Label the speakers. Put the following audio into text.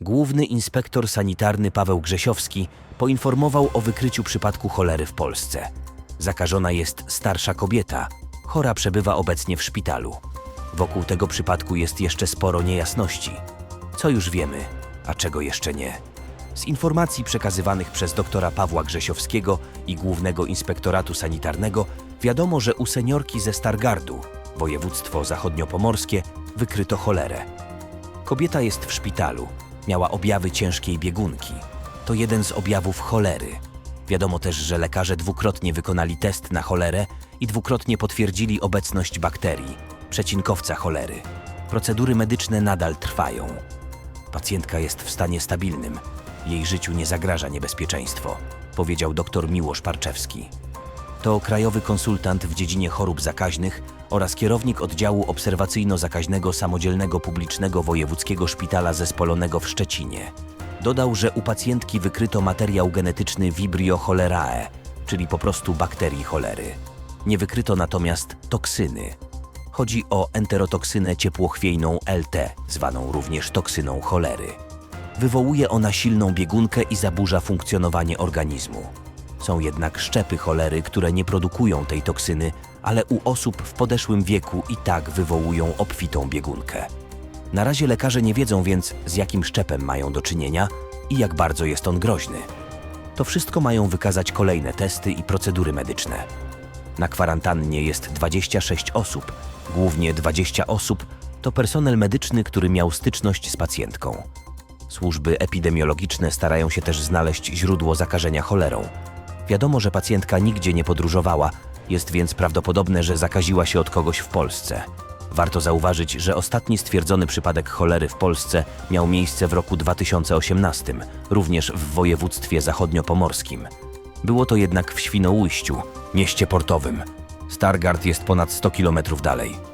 Speaker 1: Główny inspektor sanitarny Paweł Grzesiowski poinformował o wykryciu przypadku cholery w Polsce. Zakażona jest starsza kobieta. Chora przebywa obecnie w szpitalu. Wokół tego przypadku jest jeszcze sporo niejasności. Co już wiemy, a czego jeszcze nie? Z informacji przekazywanych przez doktora Pawła Grzesiowskiego i Głównego Inspektoratu Sanitarnego wiadomo, że u seniorki ze Stargardu, województwo zachodniopomorskie, wykryto cholerę. Kobieta jest w szpitalu. Miała objawy ciężkiej biegunki. To jeden z objawów cholery. Wiadomo też, że lekarze dwukrotnie wykonali test na cholerę i dwukrotnie potwierdzili obecność bakterii, przecinkowca cholery. Procedury medyczne nadal trwają. Pacjentka jest w stanie stabilnym. Jej życiu nie zagraża niebezpieczeństwo, powiedział dr Miłosz Parczewski. To krajowy konsultant w dziedzinie chorób zakaźnych oraz kierownik oddziału obserwacyjno-zakaźnego Samodzielnego Publicznego Wojewódzkiego Szpitala Zespolonego w Szczecinie. Dodał, że u pacjentki wykryto materiał genetyczny Vibrio cholerae, czyli po prostu bakterii cholery. Nie natomiast toksyny. Chodzi o enterotoksynę ciepłochwiejną LT, zwaną również toksyną cholery. Wywołuje ona silną biegunkę i zaburza funkcjonowanie organizmu. Są jednak szczepy cholery, które nie produkują tej toksyny, ale u osób w podeszłym wieku i tak wywołują obfitą biegunkę. Na razie lekarze nie wiedzą więc, z jakim szczepem mają do czynienia i jak bardzo jest on groźny. To wszystko mają wykazać kolejne testy i procedury medyczne. Na kwarantannie jest 26 osób, głównie 20 osób to personel medyczny, który miał styczność z pacjentką. Służby epidemiologiczne starają się też znaleźć źródło zakażenia cholerą. Wiadomo, że pacjentka nigdzie nie podróżowała, jest więc prawdopodobne, że zakaziła się od kogoś w Polsce. Warto zauważyć, że ostatni stwierdzony przypadek cholery w Polsce miał miejsce w roku 2018, również w województwie zachodniopomorskim. Było to jednak w Świnoujściu, mieście portowym. Stargard jest ponad 100 kilometrów dalej.